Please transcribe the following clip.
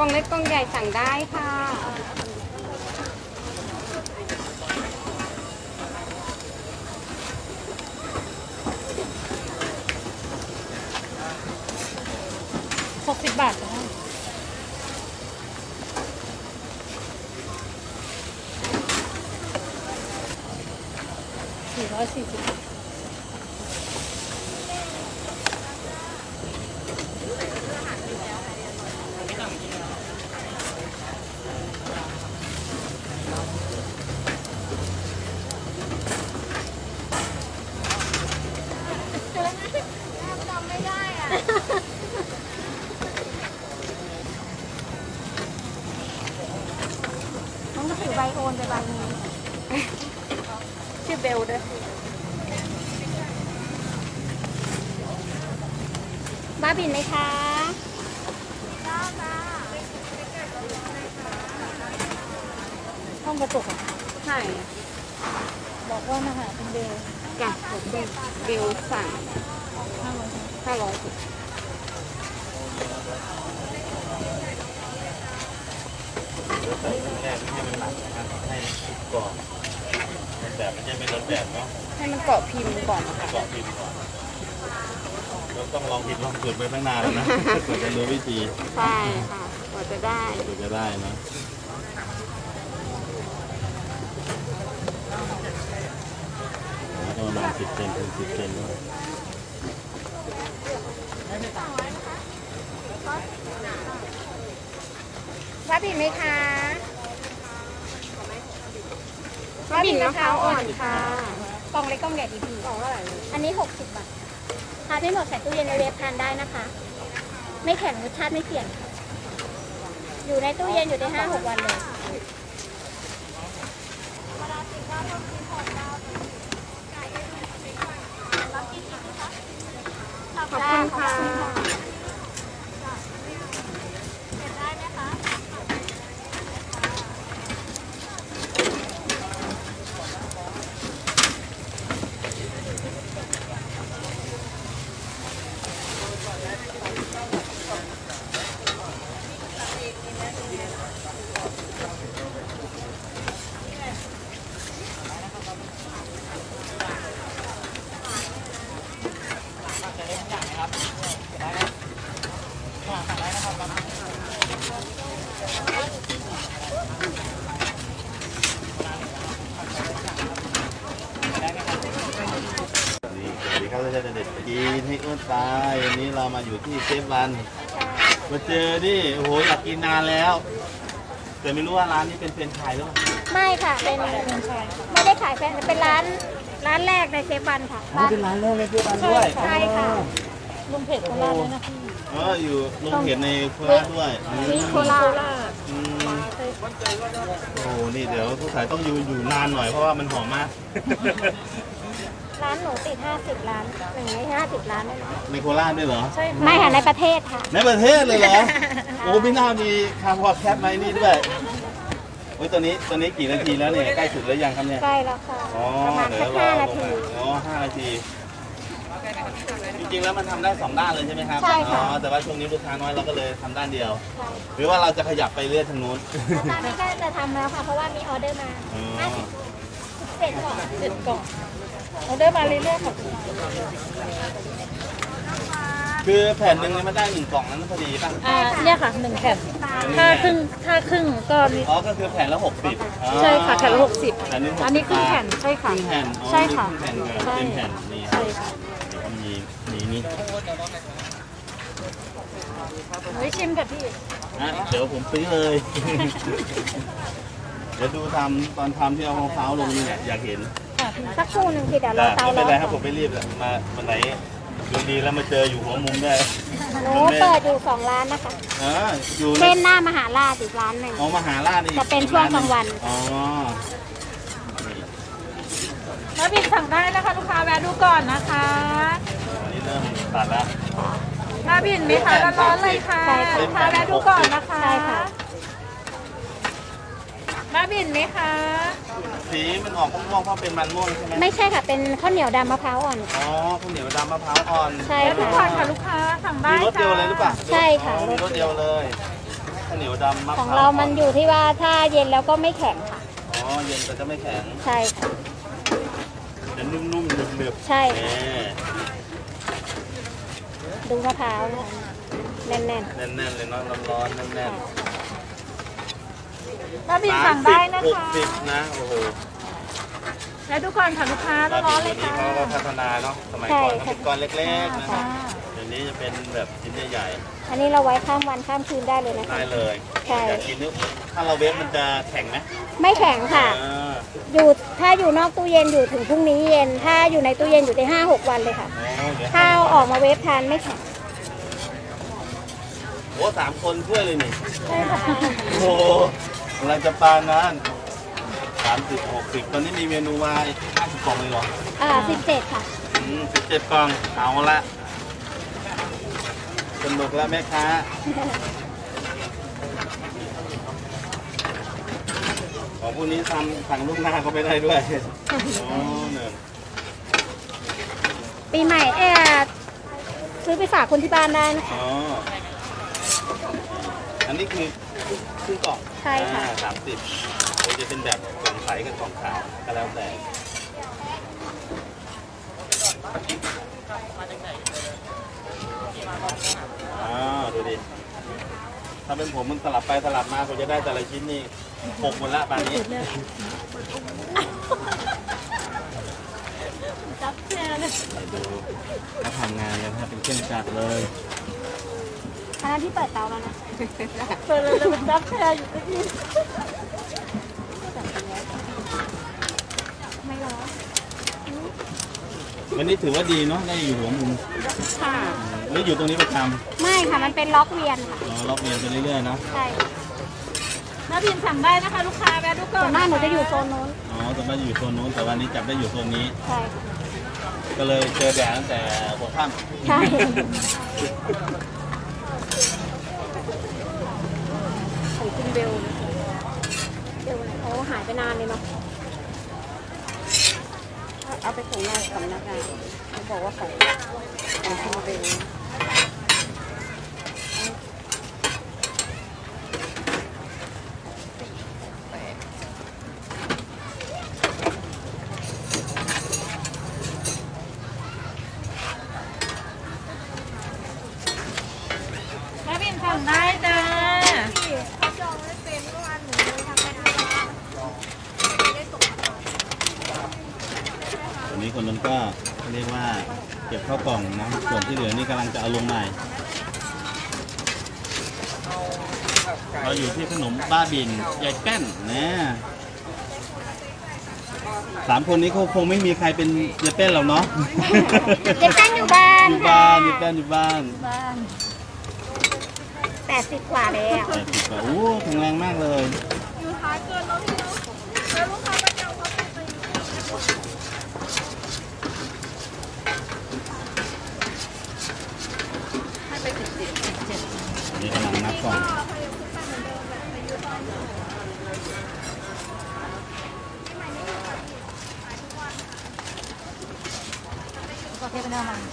กล่องเล็กกล่องใหญ่สั่งได้ค่ะหกสิบบาทจ้ะสี่ร้อยสี่สิบ จำไม่ได้อะ ต้องถือใบ โอนไปใบนี้ชื่อเบลด้วยบ้าบินไหมคะห้องกระจกอะใช่บอกว่ามาหาเป็นเบลจ้ะผมเบลเบลสั่งห้าร้อยห้าร้อย ใส่แรกไม่ให้มันหนักนะครับให้กรอบแบบไม่ใช่ไม่ลดแบบเนาะให้มันเกาะพิมพ์ก่อนค่ะกรอบพิมพ์ก่อนเราต้องลองผิดลองถูกไปตั้งนานแล้วนะกว่าจะรู้วิธีใช่ค่ะกว่าจะได้กว่าจะได้นะประมาณสิบเซนถึงสิบเซนด้วย บ้าบินไหมคะบ้าบินมะพร้าวอ่อนค่ะกล่องเล็กกล่องใหญ่ดีพี่กล่องเท่าไหร่อันนี้หกสิบบาททานไม่หมดใส่ตู้เย็นในเวฟทานได้นะคะ ไม่แข็งรสชาติไม่เปลี่ยนค่ะอยู่ในตู้เย็นอยู่ได้ห้าหกวันเลยขอบคุณค่ะ นี่สวัสดีครับท่านเด็ดกินให้อ้วนตาย วันนี้เรามาอยู่ที่เซฟวันมาเจอนี่โอ้โหอยากกินนานแล้ว แต่ไม่รู้ว่าร้านนี้เป็นเฟรนช์ชายหรือเปล่าไม่ค่ะเป็นไม่ได้ขายแฟนเป็นร้านร้านแรกในเซฟวันค่ะอ๋อเป็นร้านแรกในเซฟวันด้วยใช่ค่ะ ลุงเพจโคราชด้วยนะพี่เอออยู่ลงเห็นในโคราชด้วยอืมนี่โคราชอืมโอ้โหนี่เดี๋ยวทุกสายต้องอยู่อยู่นานหน่อยเพราะว่ามันหอมมาก ร้านหนูติด 50 ล้านหนึ่งใน50 ล้านเลยนะในโคราชด้วยเหรอ ใช่ค่ะไม่ค่ะในประเทศค่ะ ในประเทศเลยเหรอ โอ้พี่น่ามีคาร์พอแคปมานี่ด้วยโอ้ยตัวนี้ตัวนี้กี่นาทีแล้วเนี่ยใกล้สุดแล้วยังครับเนี่ย ใกล้แล้วค่ะ อ๋อประมาณเดี๋ยสัวกรอห้าลนางที มาอ๋อห้านาที จริงๆแล้วมันทำได้สองด้านเลยใช่ไหมครับ ใช่ค่ะ อ๋อ แต่ว่าช่วงนี้ลูกค้าน้อยเราก็เลยทำด้านเดียว หรือว่าเราจะขยับไปเรื่อยทางนู้นตอนนี้ก็จะทำแล้วค่ะ เพราะว่ามีออเดอร์มาอ๋อ 50เสร็จก่อนเจ็ดกล่อง ออเดอร์มาเรื่อยๆค่ะคือแผ่นหนึ่งเนี่ยมันได้หนึ่งกล่องนั้นพอดีป่ะอ่าเนี่ยค่ะหนึ่งแผ่นถ้าครึ่งถ้าครึ่งก็นี่อ๋อก็คือแผ่นละหกสิบใช่ค่ะแผ่นละหกสิบแผ่นหนึ่ง60อันนี้ครึ่งแผ่นใช่ค่ะครึ่งแผ่นอ๋อใช่ค่ะนี่รึ่งแผ่นกับใช่เต็มแผ่นนี่ใช่ค่ะเดี๋ยวก็มีมีนี่เฮ้ยชิมกับพี่อะเดี๋ยวผมซื้อเลย เดี๋ยวดูทำตอนทำที่เอามะพร้าวลงนี่แหละอยากเห็นค่ะพี่ สักครู่หนึ่งพี่เดี๋ยวเราแต่เตาไม่ร้เป็นอไรนครับผมไม่รีบอะมาวันไหนดูดีแล้วมาเจออยู่หัวมุมได้หนูเปิดอยู่สองร้านนะคะอ่าอยู่ในเส้นหน้ามหาราชอีกร้านหนึ่ง อ๋อมหาราชนี่จะเป็นช่วงกลางวัน อ๋อมาบินสั่งได้นะคะลูกค้าแวะดูก่อนนะคะอันนี้เริ่มตัดแล้วมาบินไหมคะร้อนๆเลยค่ะใช่ค่ะ ลูกค้าแวะดูก่อนนะคะใช่ค่ะมาบินไหมคะ สีมันออกม่วงๆเพราะเป็นมันม่วงใช่ไหมไม่ใช่ค่ะ เป็นข้าวเหนียวดำมะพร้าวอ่อน อ๋อข้าวเหนียวดำมะพร้าวอ่อนใช่แวะดูก่อนค่ะลูกค้าสั่งได้มีรสเดียวเลยหรือเปล่าใช่ค่ะ อ๋อมีรสเดียวเลยข้าวเหนียวดำมะพของร้าวเรามันอยู่ที่ว่าถ้าเย็นแล้วก็ไม่แข็งค่ะ อ๋อเย็นแต่จะไม่แข็งใช่ค่ะ จะนุ่มๆหนึบๆใช่แหมดูมะพร้าวนะคะแน่นแน่นๆเลยเนาะร้อนๆแน่น แม่บินๆสั่งได้นะหกคะ สิบนะโอ้โหและดูก่อนค่ะลูกค้าปลาร้บีอนๆเลยตัวนี้ค่ะ เขาก็พัฒนาเนาะสมัยก่อนเขาเป็นก้อนเล็กๆนะค่ะ เดี๋ยวนี้จะเป็นแบบชิ้นใหญ่ๆอันนี้เราไว้ข้ามวันข้ามคืนได้เลยนะๆคะ ได้เลยใช่ อยากกินนึกถ้าเราเวฟมันจะแข็งไหมไม่แข็งค่ะอ่าอยู่ถ้าอยู่นอกตู้เย็นอยู่ถึงพรุ่งนี้เย็น ถ้าอยู่ในตู้เย็นอยู่ได้ห้าหกวันเลยค่ะอ๋อเดี๋ยวถ้าเอาออกมาเวฟทานไม่แข็งโอ้สามคนช่วยเลยนี่ใช่ค่ะโอ้โห กำลังจะปานนั้นสามสิบหกสิบตอนนี้มีเมนูมาห้าสิบกล่องเลยเหรออ่าสิบเจ็ดค่ะอืมสิบเจ็ดกล่อง เอาละสนุกแล้วแม่ค้า ของพวกนี้ทำสั่งลูกหน้าก็ไม่ได้ด้วยอ๋อเนี่ยปีใหม่เออซื้อไปฝากคนที่บ้านได้นะคะ อ๋อ อันนี้คือครึ่งกล่องใช่ค่ะ สามสิบหรือจะเป็นแบบกล่องใสกับกล่องขาวก็แล้วแต่อ่าดูดิ ถ้าเป็นผมมันสลับไปสลับมาผมจะได้แต่ละชิ้นนี่หกหมดละปานนี้ จับแชร์เลยดูเขาทำงานกันครับเป็นเครื่องจักรเลย อันนั้นที่เปิดเตาแล้วนะเปิดเลยเลยมันจับแชร์อยู่ตรงนี้ไม่ร้อนวันนี้ถือว่าดีเนาะได้อยู่หัวมุมค่ะหรืออยู่ตรงนี้ประจไม่ค่ะ มันเป็นล็อกเวียนค่ะำรอรอบเรียนไปเรื่อยๆเนาะใช่ค่ะแม่บินสั่งได้นะคะ ลูกค้าแวะดูก่อส่วนนมากหนูจะอยู่โซนนู้นอ๋อแต่ว่าอยู่โซนนู้นแต่วันนี้จับได้อยู่โซนนี้ ใช่ค่ะก็เลยเจอแดดตั้งแต่หัวค่ำใช่ของคุณ เบลนะเบลเขาหายไปนานเลยเนาะเอาไปส่งหน้านสำนักงานเขาบอกว่าของของคุณเบล แม่บินสั่งได้จ้า ตรงนี้คนนั้นก็เรียกว่าเก็บข้าวกล่องนะ ส่วนที่เหลือนี่กำลังจะเอาลงใหม่เราอยู่ที่ขนมบ้าบินยายแป้นนะสามคนนี้เขาคงไม่มีใครเป็นยายแป้นหรอกเนาะเจ๊แป้งอยู่บ้านอยู่ค่ะบ้านยายแป้นอยู่บ้านแปดสิบกว่าแล้วแต่ติดว่าโอ้แข็งแรงมากเลยนี่กำลังนับก ล่องโอเคเป็นเอามา